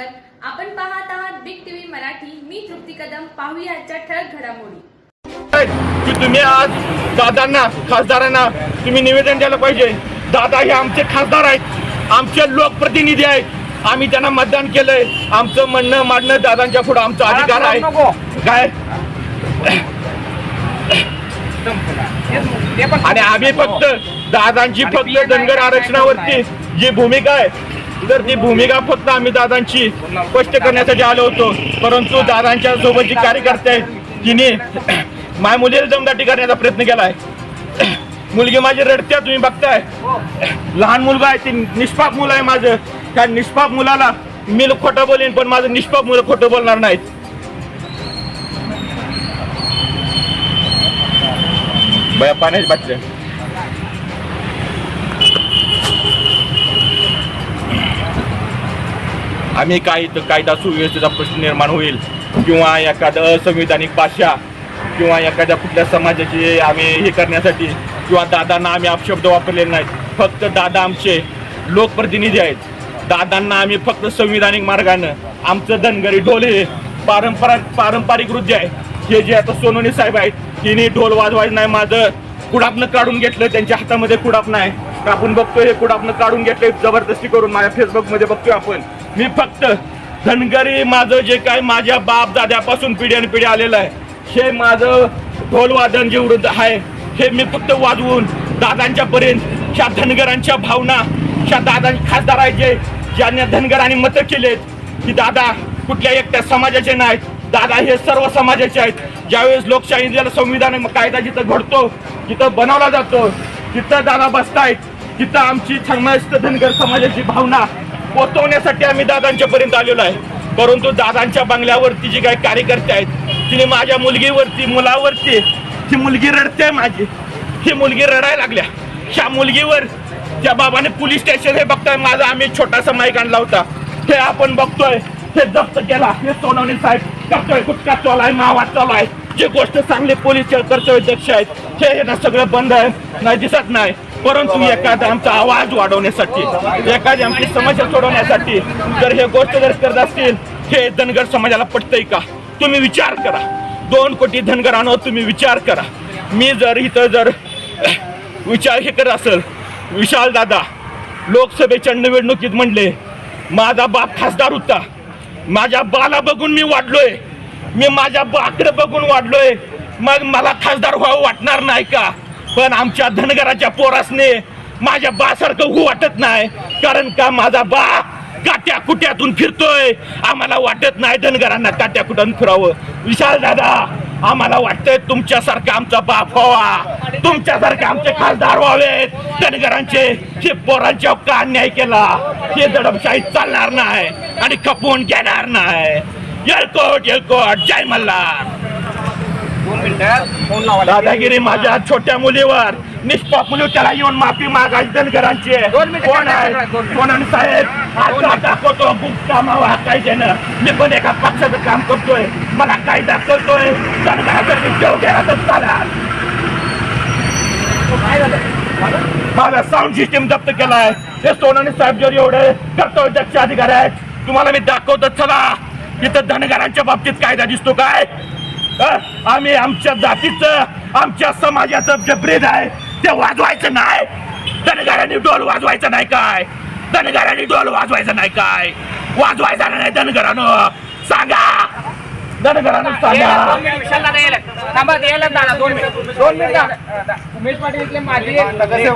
स्वागत. आपण पाहत आहात बिग टीव्ही मराठी. मी तृप्ती कदम. पाहूया आजच्या ठळक घडामोडी. की तुम्ही आज दादांना खासदारांना तुम्ही निवेदन द्यायला पाहिजे. दादा हे आमचे खासदार आहेत. आमचे लोकप्रतिनिधी आहेत. आम्ही त्यांना मतदान केलंय. आमचं म्हणणं मांडणं दादांच्या पुढे आमचा अधिकार आहे. काय? आणि आम्ही फक्त दादांची फक्त धनगर आरक्षणावरती जी भूमिका आहे तर ती भूमिका फक्त आम्ही दादांची स्पष्ट करण्यासाठी आलो होतो परंतु दादांच्या सोबत जी कार्यकर्ते आहेत तिने माय मुलीला दमदाटी करण्याचा प्रयत्न केलाय. मुलगी माझी रडत्या तुम्ही बघताय. लहान मुलगा आहे ती निष्पाप मुलं आहे माझं. त्या निष्पाप मुलाला मी खोटं बोलेन पण माझं निष्पाप मुलं खोटं बोलणार नाहीत. बया पाण्याची बाटल्या आम्ही काय कायदा सुव्यवस्थेचा प्रश्न निर्माण होईल. किंवा एखादं असंविधानिक भाषा किंवा एखाद्या कुठल्या समाजाची आम्ही हे करण्यासाठी किंवा दादांना आम्ही अपशब्द वापरलेले नाहीत. फक्त दादा आमचे लोकप्रतिनिधी आहेत. दादांना आम्ही फक्त संविधानिक मार्गानं आमचं धनगरी ढोल हे पारंपरिक पारंपरिक नृत्य आहे. हे जे आता सोनोनी साहेब आहेत तिने ढोल वाजवायचं नाही माझं कुडापनं काढून घेतलं त्यांच्या हातामध्ये कुडापणं आहे तर आपण बघतोय हे कुडापनं काढून घेतलंय जबरदस्ती करून माझ्या फेसबुकमध्ये बघतोय आपण. मी फक्त धनगरी माझं जे काय माझ्या बाप दाद्यापासून पिढ्यान पिढी आलेलं आहे हे माझं ढोलवादन जे वृद्ध आहे हे मी फक्त वाजवून दादांच्या पर्यंत ह्या धनगरांच्या भावना ह्या दादा खासदार आहेत जे ज्यांनी धनगरांनी मतं केलेत की दादा कुठल्या एकट्या समाजाचे नाहीत दादा हे सर्व समाजाचे आहेत. ज्यावेळेस लोकशाही ज्याला संविधान कायदा जिथं घडतो जिथं बनवला जातो तिथं दादा बसतायत तिथं आमची समस्त धनगर समाजाची भावना पोचवण्यासाठी आम्ही दादांच्या पर्यंत आलेलो आहे. परंतु दादांच्या बंगल्यावरती जी काही कार्यकर्ते आहेत तिने माझ्या मुलगीवरती मुलावरती ती मुलगी रडते माझी. ही मुलगी रडायला लागल्या. ह्या मुलगीवर त्या बाबाने पोलीस स्टेशन हे बघताय माझा आम्ही छोटासा माईक आणला होता. हे आपण बघतोय हे जप्त केला. हे सोनवणे साहेब करतोय गुटखा चालू आहे मावा चालू आहे. जे गोष्ट चांगले पोलीस कर्तव्यदक्ष आहेत हे ना सगळं बंद आहे नाही दिसत नाही. परंतु एखादा आमचा आवाज वाढवण्यासाठी एखादी आमची समस्या सोडवण्यासाठी जर हे गोष्ट जर करत असतील हे धनगर समाजाला पटतंय का? तुम्ही विचार करा. दोन कोटी धनगरांवर तुम्ही विचार करा. मी जर इथं जर विचार हे करत असेल विशाल दादा लोकसभेच्या निवडणुकीत म्हणले माझा बाप खासदार होता. माझ्या बाला बघून मी वाढलोय. मी माझ्या बाकडे बघून वाढलोय. मग मला खासदार व्हावं वाटणार नाही का? पण आमच्या धनगराच्या पोरासने माझ्या बासारखं होऊ वाटत नाही. कारण का माझा बा काट्या कुट्यातून फिरतोय. आम्हाला वाटत नाही धनगरांना काट्या कुट्यातून फिरावं. विशाल दादा आम्हाला वाटतंय तुमच्यासारखा आमचा बाप व्हावा. तुमच्यासारखे आमचे खासदार व्हावेत. धनगरांचे हे पोरांच्या का अन्याय केला. हे दडपशाही चालणार नाही आणि खपवून घेणार नाही. येलकोट येलकोट जय मल्हार. दादागिरी माझ्या छोट्या मुलीवर. निष्पाप मुली त्याला येऊन माफी मागायची धनगरांची. कोण आहे? कोण साहेब आता दाखवतो मावा कायद्यानं मी पण एका पक्षाचं काम करतोय. मला कायदा करतोय धनगरासाठी जेव माझा साऊंड सिस्टीम जप्त केलाय. हे सोनाने साहेब जर एवढे कर्तव्यदक्ष अधिकारी आहेत तुम्हाला मी दाखवतो चला. इथं धनगरांच्या बाबतीत कायदा दिसतो काय? आम्ही आमच्या जातीचं आमच्या समाजाचं जे ब्रीद आहे. ते वाजवायचं नाही. धनगरांनी डोल वाजवायचा नाही काय? धनगरांनी डोल वाजवायचा नाही काय? वाजवायचा नाही धनगरानं. सांगा. धनगरानं सांगा. विशाल यायला दादा दोन मिनिट. दोन मिनिट. उमेश पाटील